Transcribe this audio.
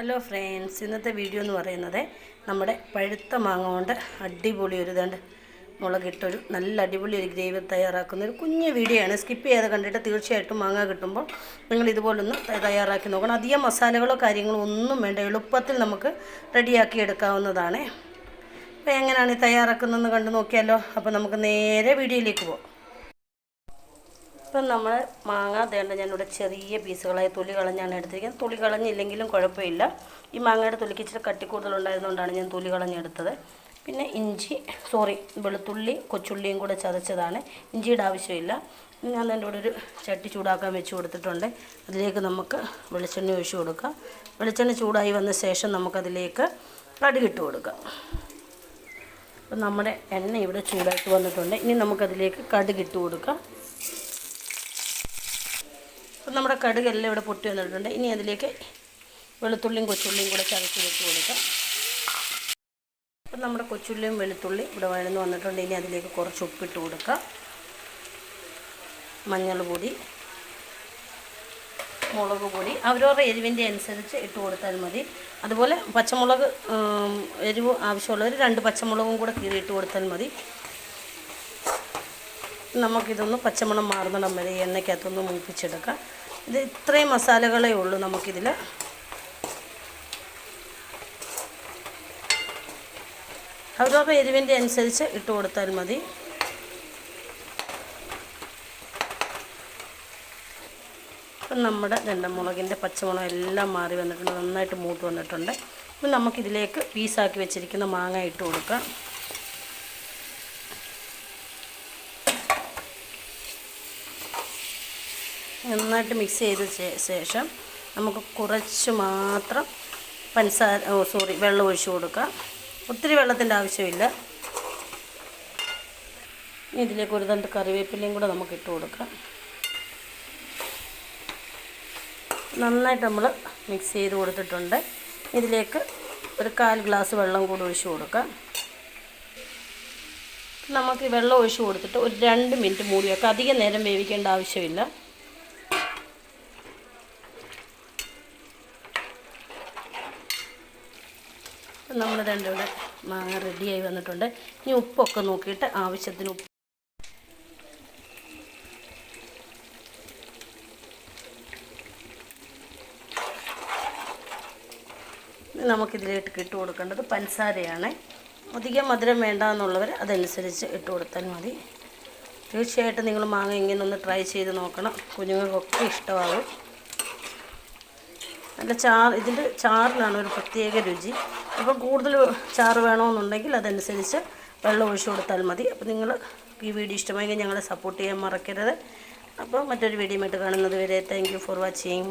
Hello friends ഇന്നത്തെ video എന്ന് പറയുന്നത് നമ്മുടെ പഴുത്ത മാങ്ങ കൊണ്ട് അടിപൊളി ഒരു ഇതുണ്ട് മുളകിട്ടൊരു നല്ല അടിപൊളി ഒരു ഗ്രേവി തയ്യാറാക്കുന്ന ഒരു കുഞ്ഞു വീഡിയോ ആണ്. സ്കിപ്പ് ചെയ്യാതെ കണ്ടിട്ട് തീർച്ചയായിട്ടും മാങ്ങ കിട്ടുമ്പോൾ നിങ്ങൾ ഇതുപോലൊന്ന് തയ്യാറാക്കി നോക്കണം. അധികം മസാലകളോ കാര്യങ്ങളോ ഒന്നും വേണ്ട. എളുപ്പത്തിൽ നമുക്ക് റെഡിയാക്കി എടുക്കാവുന്നതാണ്. അപ്പോൾ എങ്ങനെയാണ് ഈ തയ്യാറാക്കുന്നതെന്ന് കണ്ടു നോക്കിയാലോ. അപ്പോൾ നമുക്ക് നേരെ വീഡിയോയിലേക്ക് പോകാം ഇപ്പം നമ്മൾ മാങ്ങ തേണ്ട ഞാനിവിടെ ചെറിയ പീസുകളായി തുളി കളഞ്ഞാണ് എടുത്തിരിക്കുന്നത്. തുളി കളഞ്ഞില്ലെങ്കിലും കുഴപ്പമില്ല. ഈ മാങ്ങയുടെ തുളിക്ക് ഇച്ചിരി കട്ടി കൂടുതലുണ്ടായതുകൊണ്ടാണ് ഞാൻ തുളി കളഞ്ഞെടുത്തത്. പിന്നെ ഇഞ്ചി സോറി വെളുത്തുള്ളി കൊച്ചുള്ളിയും കൂടെ ചതച്ചതാണ്. ഇഞ്ചിയുടെ ആവശ്യമില്ല. ഞാൻ എന്റെ ഇവിടെ ഒരു ചട്ടി ചൂടാക്കാൻ വെച്ച് കൊടുത്തിട്ടുണ്ട്. അതിലേക്ക് നമുക്ക് വെളിച്ചെണ്ണ ഒഴിച്ചു കൊടുക്കാം. വെളിച്ചെണ്ണ ചൂടായി വന്ന ശേഷം നമുക്കതിലേക്ക് കടുകിട്ട് കൊടുക്കാം. അപ്പം നമ്മുടെ എണ്ണ ഇവിടെ ചൂടായിട്ട് വന്നിട്ടുണ്ട്. ഇനി നമുക്കതിലേക്ക് കടുകിട്ട് കൊടുക്കാം. അപ്പം നമ്മുടെ കടുകെല്ലാം ഇവിടെ പൊട്ടി വന്നിട്ടുണ്ട്. ഇനി അതിലേക്ക് വെളുത്തുള്ളിയും കൊച്ചുള്ളിയും കൂടെ ചതച്ച് വെച്ച് കൊടുക്കാം. അപ്പം നമ്മുടെ കൊച്ചുള്ളിയും വെളുത്തുള്ളി ഇവിടെ വഴന്ന് വന്നിട്ടുണ്ട്. ഇനി അതിലേക്ക് കുറച്ച് ഉപ്പിട്ട് കൊടുക്കാം. മഞ്ഞൾ പൊടി മുളക് പൊടി അവരവരുടെ എരിവിന്റെ അനുസരിച്ച് ഇട്ട് കൊടുത്താൽ മതി. അതുപോലെ പച്ചമുളക് എരിവ് ആവശ്യമുള്ളവർ രണ്ട് പച്ചമുളകും കൂടെ കീറിയിട്ട് കൊടുത്താൽ മതി. നമുക്കിതൊന്ന് പച്ചമണം മാറുന്നിടം വരെ എണ്ണയ്ക്കകത്തൊന്ന് മൂപ്പിച്ചെടുക്കാം. ഇത് ഇത്രയും മസാലകളേ ഉള്ളൂ നമുക്കിതിൽ. അവരവരുടെ എരിവിന്റെ അനുസരിച്ച് ഇട്ട് കൊടുത്താൽ മതി. ഇപ്പം നമ്മുടെ രണ്ടമുളകിന്റെ പച്ചമുളക് എല്ലാം മാറി വന്നിട്ടുണ്ട് നന്നായിട്ട് മൂത്ത് വന്നിട്ടുണ്ട്. ഇപ്പം നമുക്കിതിലേക്ക് പീസാക്കി വെച്ചിരിക്കുന്ന മാങ്ങ ഇട്ട് കൊടുക്കാം. നന്നായിട്ട് മിക്സ് ചെയ്ത ശേഷം നമുക്ക് കുറച്ച് മാത്രം പഞ്ചസാര ഓ സോറി വെള്ളം ഒഴിച്ചു കൊടുക്കാം. ഒത്തിരി വെള്ളത്തിന്റെ ആവശ്യമില്ല. ഇതിലേക്ക് ഒരു തണ്ട് കറിവേപ്പിലയും കൂടെ നമുക്ക് ഇട്ട് കൊടുക്കാം. നന്നായിട്ട് നമ്മൾ മിക്സ് ചെയ്ത് കൊടുത്തിട്ടുണ്ട്. ഇതിലേക്ക് ഒരു കാൽ ഗ്ലാസ് വെള്ളം കൂടി ഒഴിച്ചു കൊടുക്കാം. നമുക്ക് വെള്ളം ഒഴിച്ചു കൊടുത്തിട്ട് ഒരു രണ്ട് മിനിറ്റ് മൂടി വെക്കാം. അധികം നേരം വേവിക്കേണ്ട ആവശ്യമില്ല. നമ്മൾ രണ്ടിവിടെ മാങ്ങ റെഡിയായി വന്നിട്ടുണ്ട്. ഇനി ഉപ്പൊക്കെ നോക്കിയിട്ട് ആവശ്യത്തിന് ഉപ്പ്. നമുക്കിതിലേക്ക് ഇട്ട് കൊടുക്കേണ്ടത് പഞ്ചസാരയാണ്. അധികം മധുരം വേണ്ട എന്നുള്ളവർ അതനുസരിച്ച് ഇട്ട് കൊടുത്താൽ മതി. തീർച്ചയായിട്ടും നിങ്ങൾ മാങ്ങ ഇങ്ങനെ ഒന്ന് ട്രൈ ചെയ്ത് നോക്കണം. കുഞ്ഞുങ്ങൾക്കൊക്കെ ഇഷ്ടമാകും. നല്ല ചാർ ഇതിന്റെ ചാറിലാണ് ഒരു പ്രത്യേക രുചി. അപ്പോൾ കൂടുതൽ ചാറ് വേണമെന്നുണ്ടെങ്കിൽ അതനുസരിച്ച് വെള്ളം ഒഴിച്ചു കൊടുത്താൽ മതി. അപ്പോൾ നിങ്ങൾ ഈ വീഡിയോ ഇഷ്ടമായെങ്കിൽ ഞങ്ങളെ സപ്പോർട്ട് ചെയ്യാൻ മറക്കരുത്. അപ്പോൾ മറ്റൊരു വീഡിയോ ആയിട്ട് കാണുന്നത് വരെ താങ്ക് ഫോർ വാച്ചിങ്